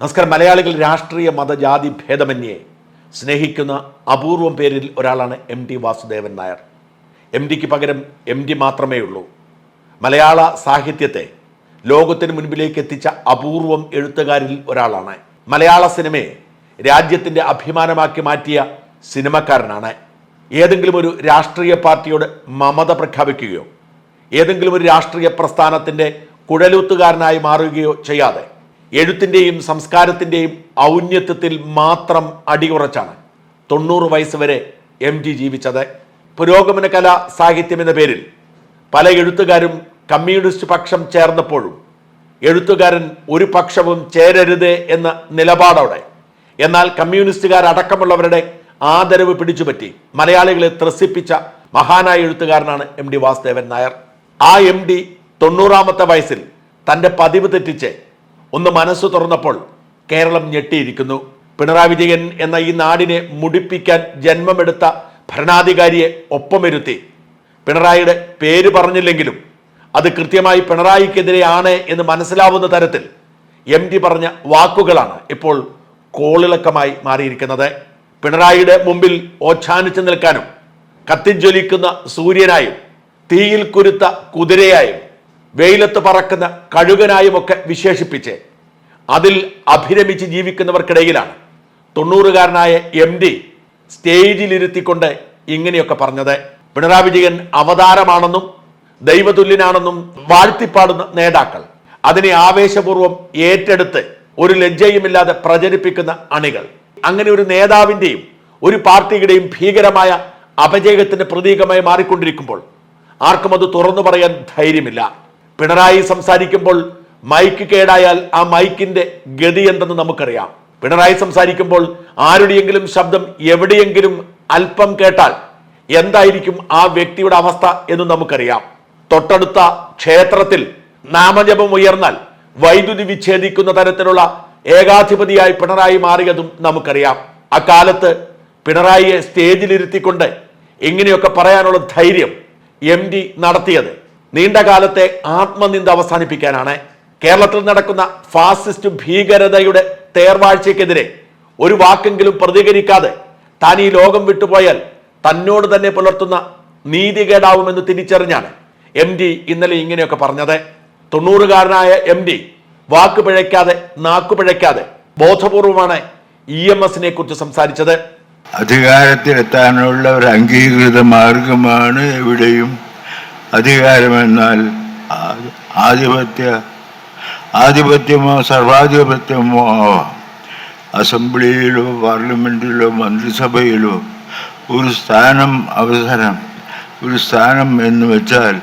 നമസ്കാരം. മലയാളികൾ രാഷ്ട്രീയ മതജാതി ഭേദമന്യേ സ്നേഹിക്കുന്ന അപൂർവം പേരിൽ ഒരാളാണ് M T Vasudevan Nair. M ഡിക്ക് പകരം എം ഡി മാത്രമേ ഉള്ളൂ. മലയാള സാഹിത്യത്തെ ലോകത്തിന് മുൻപിലേക്ക് എത്തിച്ച അപൂർവം എഴുത്തുകാരിൽ ഒരാളാണ്. മലയാള സിനിമയെ രാജ്യത്തിന്റെ അഭിമാനമാക്കി മാറ്റിയ സിനിമക്കാരനാണ്. ഏതെങ്കിലും ഒരു രാഷ്ട്രീയ പാർട്ടിയോട് മമത പ്രഖ്യാപിക്കുകയോ ഏതെങ്കിലും ഒരു രാഷ്ട്രീയ പ്രസ്ഥാനത്തിന്റെ കുഴലൂത്തുകാരനായി മാറുകയോ ചെയ്യാതെ എഴുത്തിന്റെയും സംസ്കാരത്തിന്റെയും ഔന്നത്യത്തിൽ മാത്രം അടിയുറച്ചാണ്. തൊണ്ണൂറ് വയസ്സ് വരെ എം ജി ജീവിച്ചത്. പുരോഗമന കല സാഹിത്യം എന്ന പേരിൽ. പല എഴുത്തുകാരും കമ്മ്യൂണിസ്റ്റ് പക്ഷം ചേർന്നപ്പോഴും. എഴുത്തുകാരൻ ഒരു പക്ഷവും ചേരരുത് എന്ന നിലപാടോടെ. എന്നാൽ കമ്മ്യൂണിസ്റ്റുകാരടക്കമുള്ളവരുടെ ആദരവ് പിടിച്ചുപറ്റി മലയാളികളെ ത്രസിപ്പിച്ച മഹാനായ എഴുത്തുകാരനാണ് എം ഡി വാസുദേവൻ നായർ. ആ എം ഡി തൊണ്ണൂറാമത്തെ വയസ്സിൽ തന്റെ പതിവ് തെറ്റിച്ച് ഒന്ന് മനസ്സ് തുറന്നപ്പോൾ കേരളം ഞെട്ടിയിരിക്കുന്നു. പിണറായി വിജയൻ എന്ന ഈ നാടിനെ മുടിപ്പിക്കാൻ ജന്മമെടുത്ത ഭരണാധികാരിയെ ഒപ്പമിരുത്തി. പിണറായിയുടെ പേര് പറഞ്ഞില്ലെങ്കിലും അത് കൃത്യമായി പിണറായിക്കെതിരെയാണ് എന്ന് മനസ്സിലാവുന്ന തരത്തിൽ എം ടി പറഞ്ഞ വാക്കുകളാണ് ഇപ്പോൾ കോളിളക്കമായി മാറിയിരിക്കുന്നത്. പിണറായിയുടെ മുമ്പിൽ ഓച്ഛാനിച്ചു നിൽക്കാനും കത്തിജ്വലിക്കുന്ന സൂര്യനായും തീയിൽ കുരുത്ത കുതിരയായും വെയിലത്ത് പറക്കുന്ന കഴുകനായും ഒക്കെ വിശേഷിപ്പിച്ച് അതിൽ അഭിരമിച്ച് ജീവിക്കുന്നവർക്കിടയിലാണ്. തൊണ്ണൂറുകാരനായ എം ഡി സ്റ്റേജിലിരുത്തിക്കൊണ്ട് ഇങ്ങനെയൊക്കെ പറഞ്ഞത്. പിണറായി വിജയൻ അവതാരമാണെന്നും ദൈവതുല്യനാണെന്നും വാഴ്ത്തിപ്പാടുന്ന നേതാക്കൾ. അതിനെ ആവേശപൂർവം ഏറ്റെടുത്ത് ഒരു ലജ്ജയുമില്ലാതെ പ്രചരിപ്പിക്കുന്ന അണികൾ. അങ്ങനെ ഒരു നേതാവിന്റെയും ഒരു പാർട്ടിയുടെയും ഭീകരമായ അപജയത്തിന്റെ പ്രതീകമായി മാറിക്കൊണ്ടിരിക്കുമ്പോൾ ആർക്കും അത് തുറന്നു പറയാൻ ധൈര്യമില്ല. പിണറായി സംസാരിക്കുമ്പോൾ മൈക്ക് കേടായാൽ ആ മൈക്കിന്റെ ഗതി എന്തെന്ന് നമുക്കറിയാം. പിണറായി സംസാരിക്കുമ്പോൾ ആരുടെയെങ്കിലും ശബ്ദം എവിടെയെങ്കിലും അല്പം കേട്ടാൽ എന്തായിരിക്കും ആ വ്യക്തിയുടെ അവസ്ഥ എന്ന് നമുക്കറിയാം. തൊട്ടടുത്ത ക്ഷേത്രത്തിൽ നാമജപം ഉയർന്നാൽ വൈദ്യുതി വിച്ഛേദിക്കുന്ന തരത്തിലുള്ള ഏകാധിപതിയായി പിണറായി മാറിയതും നമുക്കറിയാം. അക്കാലത്ത് പിണറായിയെ സ്റ്റേജിലിരുത്തിക്കൊണ്ട് ഇങ്ങനെയൊക്കെ പറയാനുള്ള ധൈര്യം എം ഡി നടത്തിയത്. നീണ്ട കാലത്തെ ആത്മനിന്ദ അവസാനിപ്പിക്കാനാണ്. കേരളത്തിൽ നടക്കുന്ന ഫാസിസ്റ്റ് ഭീകരതയുടെ തേർവാഴ്ചയ്ക്കെതിരെ ഒരു വാക്കെങ്കിലും പ്രതികരിക്കാതെ താൻ ഈ ലോകം വിട്ടുപോയാൽ തന്നോട് തന്നെ പുലർത്തുന്ന നീതികേടാവുമെന്ന് തിരിച്ചറിഞ്ഞാണ് എം ഡി ഇന്നലെ ഇങ്ങനെയൊക്കെ പറഞ്ഞത്. തൊണ്ണൂറുകാരനായ എം ഡി വാക്ക് പിഴയ്ക്കാതെ നാക്കു പിഴയ്ക്കാതെ ബോധപൂർവമാണ് ഇ എം എസിനെ കുറിച്ച് സംസാരിച്ചത്. അധികാരത്തിലെത്താനുള്ള ഒരു അംഗീകൃത മാർഗമാണ് എവിടെയും അധികാരമെന്നാൽ ആധിപത്യ ആധിപത്യമോ സർവാധിപത്യമോ അസംബ്ലിയിലോ പാർലമെന്റിലോ മന്ത്രിസഭയിലോ ഒരു സ്ഥാനം അവസരം ഒരു സ്ഥാനം എന്ന് വെച്ചാൽ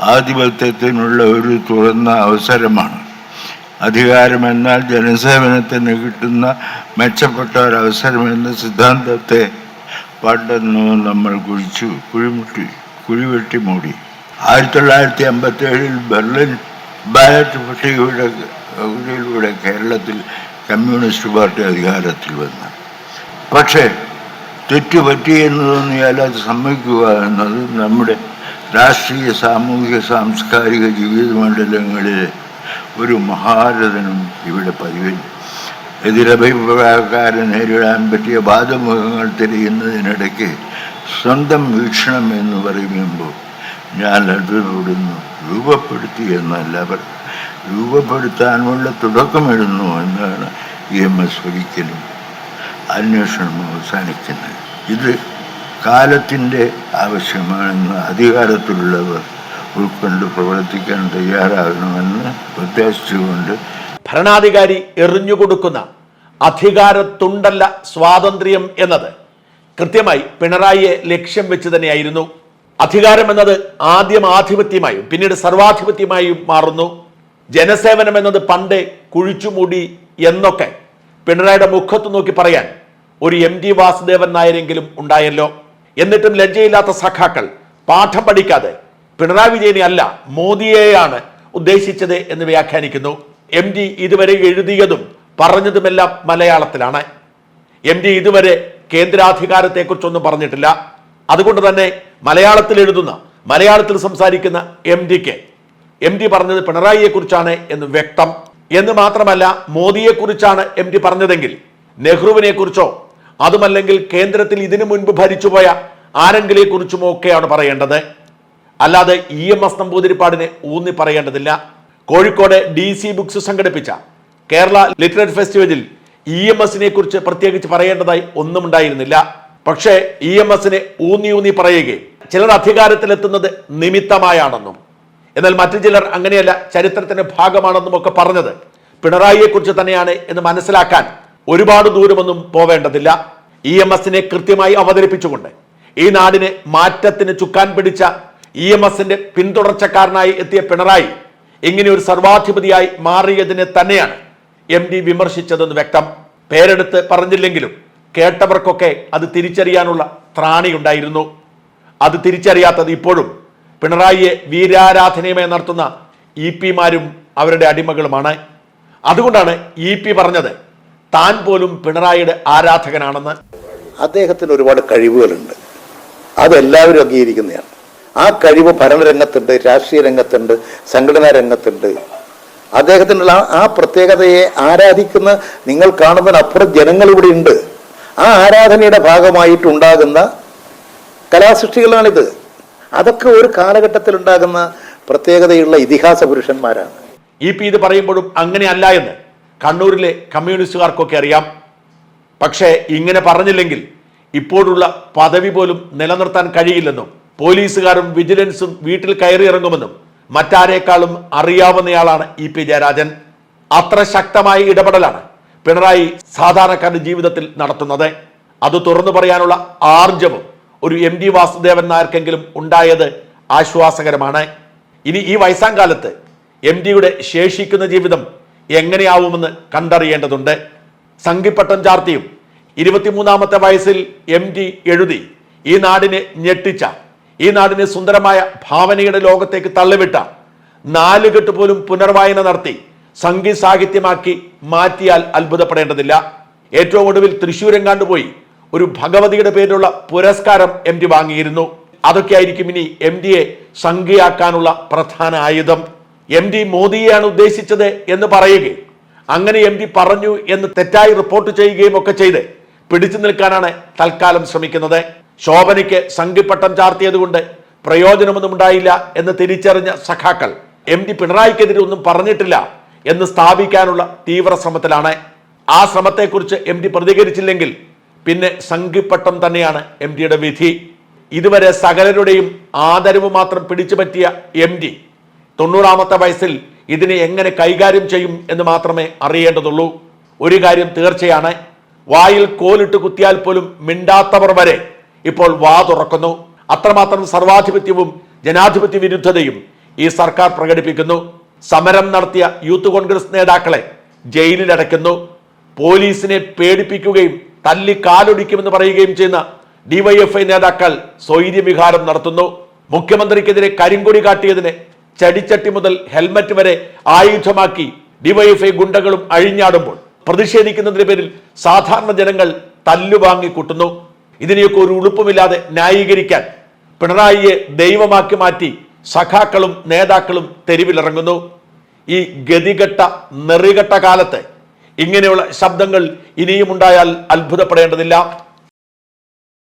ആധിപത്യത്തിനുള്ള ഒരു തുറന്ന അവസരമാണ്. അധികാരമെന്നാൽ ജനസേവനത്തിന് കിട്ടുന്ന മെച്ചപ്പെട്ട ഒരവസരം എന്ന സിദ്ധാന്തത്തെ പണ്ടെന്ന് നമ്മൾ കുഴിച്ചു കുഴിമുട്ടി കുഴിവെട്ടി മൂടി. ആയിരത്തി തൊള്ളായിരത്തി അമ്പത്തി ഏഴിൽ ബെർലിൻ ബാലറ്റ് പട്ടികയുടെ ഇതിലൂടെ കേരളത്തിൽ കമ്മ്യൂണിസ്റ്റ് പാർട്ടി അധികാരത്തിൽ വന്നു. പക്ഷേ തെറ്റുപറ്റി എന്ന് തോന്നിയാൽ അത് സമ്മതിക്കുക എന്നത് നമ്മുടെ രാഷ്ട്രീയ സാമൂഹിക സാംസ്കാരിക ജീവിത മണ്ഡലങ്ങളിലെ ഒരു മഹാരഥനും ഇവിടെ പതിവില്ല. എതിരഭിപ്രായക്കാരെ നേരിടാൻ പറ്റിയ ബാധമുഖങ്ങൾ തിരിയുന്നതിനിടയ്ക്ക് സ്വന്തം വീക്ഷണം എന്ന് പറയുമ്പോൾ ഞാൻ അത് രൂപപ്പെടുത്തി എന്നല്ല രൂപപ്പെടുത്താനുള്ള തുടക്കമിടുന്നു എന്നാണ് ഇ എം എസ് ഒരിക്കലും അന്വേഷണം അവസാനിക്കുന്നത്. ഇത് കാലത്തിന്റെ ആവശ്യമാണെന്ന് അധികാരത്തിലുള്ളവർ ഉൾക്കൊണ്ട് പ്രവർത്തിക്കാൻ തയ്യാറാകണമെന്ന് പ്രത്യാശിച്ചുകൊണ്ട് ഭരണാധികാരി എറിഞ്ഞുകൊടുക്കുന്ന അധികാരത്തുണ്ടല്ല സ്വാതന്ത്ര്യം എന്നത് കൃത്യമായി പിണറായിയെ ലക്ഷ്യം വെച്ച് തന്നെയായിരുന്നു അധികാരം എന്നത് ആദ്യം ആധിപത്യമായും പിന്നീട് സർവാധിപത്യമായും മാറുന്നു. ജനസേവനം എന്നത് പണ്ട് കുഴിച്ചുമൂടി എന്നൊക്കെ പിണറായിയുടെ മുഖത്ത് നോക്കി പറയാൻ ഒരു എം ടി വാസുദേവൻ നായരെങ്കിലും ഉണ്ടായല്ലോ. എന്നിട്ടും ലജ്ജയില്ലാത്ത സഖാക്കൾ പാഠം പഠിക്കാതെ പിണറായി വിജയനെ അല്ല മോദിയെയാണ് ഉദ്ദേശിച്ചത് എന്ന് വ്യാഖ്യാനിക്കുന്നു. എം ജി ഇതുവരെ എഴുതിയതും പറഞ്ഞതുമെല്ലാം മലയാളത്തിലാണ്. എം ജി ഇതുവരെ കേന്ദ്രാധികാരത്തെക്കുറിച്ചൊന്നും പറഞ്ഞിട്ടില്ല. അതുകൊണ്ട് തന്നെ മലയാളത്തിൽ എഴുതുന്ന മലയാളത്തിൽ സംസാരിക്കുന്ന എം ഡിക്ക് എം ഡി പറഞ്ഞത് പിണറായിയെക്കുറിച്ചാണ് എന്ന് വ്യക്തം. എന്ന് മാത്രമല്ല മോദിയെക്കുറിച്ചാണ് എം ഡി പറഞ്ഞതെങ്കിൽ നെഹ്റുവിനെക്കുറിച്ചോ അതുമല്ലെങ്കിൽ കേന്ദ്രത്തിൽ ഇതിനു മുൻപ് ഭരിച്ചുപോയ ആരെങ്കിലെ കുറിച്ചും ഒക്കെയാണ് പറയേണ്ടത്. അല്ലാതെ ഇ എം എസ് നമ്പൂതിരിപ്പാടിനെ ഊന്നി പറയേണ്ടതില്ല. കോഴിക്കോട് ഡി സി ബുക്സ് സംഘടിപ്പിച്ച കേരള ലിറ്ററേറ്റ് ഫെസ്റ്റിവലിൽ ഇ എം എസിനെ കുറിച്ച് പ്രത്യേകിച്ച് പറയേണ്ടതായി ഒന്നും ഉണ്ടായിരുന്നില്ല പക്ഷേ ഇ എം എസിനെ ഊന്നി ഊന്നി പറയുകയും ചിലർ അധികാരത്തിലെത്തുന്നത് നിമിത്തമായാണെന്നും എന്നാൽ മറ്റു ചിലർ അങ്ങനെയല്ല ചരിത്രത്തിന്റെ ഭാഗമാണെന്നും ഒക്കെ പറഞ്ഞത്. പിണറായിയെ കുറിച്ച് തന്നെയാണ് എന്ന് മനസ്സിലാക്കാൻ ഒരുപാട് ദൂരമൊന്നും പോവേണ്ടതില്ല. ഇ എം എസിനെ കൃത്യമായി അവതരിപ്പിച്ചുകൊണ്ട് ഈ നാടിനെ മാറ്റത്തിന് ചുക്കാൻ പിടിച്ച ഇ എം എസിന്റെ പിന്തുടർച്ചക്കാരനായി എത്തിയ പിണറായി ഇങ്ങനെ ഒരു സർവാധിപതിയായി മാറിയതിനെ തന്നെയാണ് എം ഡി വിമർശിച്ചതെന്ന് വ്യക്തം. പേരെടുത്ത് പറഞ്ഞില്ലെങ്കിലും കേട്ടവർക്കൊക്കെ അത് തിരിച്ചറിയാനുള്ള ത്രാണിയുണ്ടായിരുന്നു. അത് തിരിച്ചറിയാത്തത് ഇപ്പോഴും പിണറായിയെ വീരാരാധനയുമായി നടത്തുന്ന ഇ പിമാരും അവരുടെ അടിമകളുമാണ്. അതുകൊണ്ടാണ് ഇ പി പറഞ്ഞത് താൻ പോലും പിണറായിയുടെ ആരാധകനാണെന്ന്. അദ്ദേഹത്തിന് ഒരുപാട് കഴിവുകളുണ്ട്. അതെല്ലാവരും അംഗീകരിക്കുന്നതാണ്. ആ കഴിവ് ഭരണരംഗത്തുണ്ട് രാഷ്ട്രീയ രംഗത്തുണ്ട് സംഘടനാ രംഗത്തുണ്ട്. അദ്ദേഹത്തിനുള്ള ആ- പ്രത്യേകതയെ ആരാധിക്കുന്ന നിങ്ങൾ കാണുന്നതിനപ്പുറം ജനങ്ങൾ ഇവിടെ ഉണ്ട്. ആ ആരാധനയുടെ ഭാഗമായിട്ടുണ്ടാകുന്ന കലാസൃഷ്ടികളാണിത്. അതൊക്കെ ഒരു കാലഘട്ടത്തിൽ ഉണ്ടാകുന്ന പ്രത്യേകതയുള്ള ഇതിഹാസ പുരുഷന്മാരാണ്. ഇ പി ഇത് പറയുമ്പോഴും അങ്ങനെയല്ല എന്ന് കണ്ണൂരിലെ കമ്മ്യൂണിസ്റ്റുകാർക്കൊക്കെ അറിയാം. പക്ഷേ ഇങ്ങനെ പറഞ്ഞില്ലെങ്കിൽ ഇപ്പോഴുള്ള പദവി പോലും നിലനിർത്താൻ കഴിയില്ലെന്നും പോലീസുകാരും വിജിലൻസും വീട്ടിൽ കയറി ഇറങ്ങുമെന്നും മറ്റാരേക്കാളും അറിയാവുന്നയാളാണ് ഇ പി ജയരാജൻ. അത്ര ശക്തമായ ഇടപെടലാണ്. പിണറായി സാധാരണക്കാരുടെ ജീവിതത്തിൽ നടത്തുന്നത്. അത് തുറന്നു പറയാനുള്ള ആർജവും ഒരു എം ഡി വാസുദേവൻ നായർക്കെങ്കിലും ഉണ്ടായത് ആശ്വാസകരമാണ്. ഇനി ഈ വയസ്സാം കാലത്ത് എം ഡിയുടെ ശേഷിക്കുന്ന ജീവിതം എങ്ങനെയാവുമെന്ന് കണ്ടറിയേണ്ടതുണ്ട്. സംഘിപ്പട്ടം ചാർത്തിയും ഇരുപത്തിമൂന്നാമത്തെ വയസ്സിൽ എം ഡി എഴുതി ഈ നാടിനെ ഞെട്ടിച്ച ഈ നാടിനെ സുന്ദരമായ ഭാവനയുടെ ലോകത്തേക്ക് തള്ളിവിട്ട നാലുകെട്ട് പോലും പുനർവായന നടത്തി സംഗീത സാഹിത്യമാക്കി മാറ്റിയാൽ അത്ഭുതപ്പെടേണ്ടതില്ല. ഏറ്റവും ഒടുവിൽ തൃശ്ശൂരെങ്ങാണ്ട് പോയി ഒരു ഭഗവതിയുടെ പേരിലുള്ള പുരസ്കാരം എം ഡി വാങ്ങിയിരുന്നു. അതൊക്കെ ആയിരിക്കും ഇനി എം ഡിയെ സംഖ്യയാക്കാനുള്ള പ്രധാന ആയുധം. എം ഡി മോദിയെയാണ് ഉദ്ദേശിച്ചത് എന്ന് പറയുകയും അങ്ങനെ എം ഡി പറഞ്ഞു എന്ന് തെറ്റായി റിപ്പോർട്ട് ചെയ്യുകയും ഒക്കെ ചെയ്ത് പിടിച്ചു നിൽക്കാനാണ് തൽക്കാലം ശ്രമിക്കുന്നത്. ശോഭനയ്ക്ക് സംഘിപ്പട്ടം ചാർത്തിയതുകൊണ്ട് പ്രയോജനമൊന്നും ഉണ്ടായില്ല എന്ന് തിരിച്ചറിഞ്ഞ സഖാക്കൾ എം ഡി പിണറായിക്കെതിരെ ഒന്നും പറഞ്ഞിട്ടില്ല. എന്ന് സ്ഥാപിക്കാനുള്ള തീവ്ര ശ്രമത്തിലാണ്. ആ ശ്രമത്തെക്കുറിച്ച് എം ഡി പ്രതികരിച്ചില്ലെങ്കിൽ പിന്നെ സംഘിപ്പട്ടം തന്നെയാണ് എം ഡിയുടെ വിധി. ഇതുവരെ സകലരുടെയും ആദരവ് മാത്രം പിടിച്ചു പറ്റിയ എം ഡി തൊണ്ണൂറാമത്തെ വയസ്സിൽ ഇതിനെ എങ്ങനെ കൈകാര്യം ചെയ്യും എന്ന് മാത്രമേ അറിയേണ്ടതുള്ളൂ. ഒരു കാര്യം തീർച്ചയാണ്. വായിൽ കോലിട്ട് കുത്തിയാൽ പോലും മിണ്ടാത്തവർ വരെ ഇപ്പോൾ വാ തുറക്കുന്നു. അത്രമാത്രം സർവാധിപത്യവും ജനാധിപത്യ വിരുദ്ധതയും ഈ സർക്കാർ പ്രകടിപ്പിക്കുന്നു. സമരം നടത്തിയ യൂത്ത് കോൺഗ്രസ് നേതാക്കളെ ജയിലിൽ ജയിലിലടയ്ക്കുന്നു. പോലീസിനെ പേടിപ്പിക്കുകയും തല്ലി കാലൊടിക്കുമെന്ന് പറയുകയും ചെയ്യുന്ന ഡിവൈഎഫ്ഐ നേതാക്കൾ സ്വൈര്യവിഹാരം നടത്തുന്നു. മുഖ്യമന്ത്രിക്കെതിരെ കരിങ്കൊടി കാട്ടിയതിനെ ചടിച്ചട്ടി മുതൽ ഹെൽമറ്റ് വരെ ആയുധമാക്കി ഡിവൈഎഫ്ഐ ഗുണ്ടകളും അഴിഞ്ഞാടുമ്പോൾ പ്രതിഷേധിക്കുന്നതിന്റെ പേരിൽ സാധാരണ ജനങ്ങൾ തല്ലുവാങ്ങി കൂട്ടുന്നു. ഇതിനെയൊക്കെ ഒരു ഉളുപ്പുമില്ലാതെ ന്യായീകരിക്കാൻ പിണറായിയെ ദൈവമാക്കി മാറ്റി സഖാക്കളും നേതാക്കളും തെരുവിലിറങ്ങുന്നു. ഈ ഗതികെട്ട നെറികെട്ട കാലത്ത് ഇങ്ങനെയുള്ള ശബ്ദങ്ങൾ ഇനിയും ഉണ്ടായാൽ അത്ഭുതപ്പെടേണ്ടതില്ല.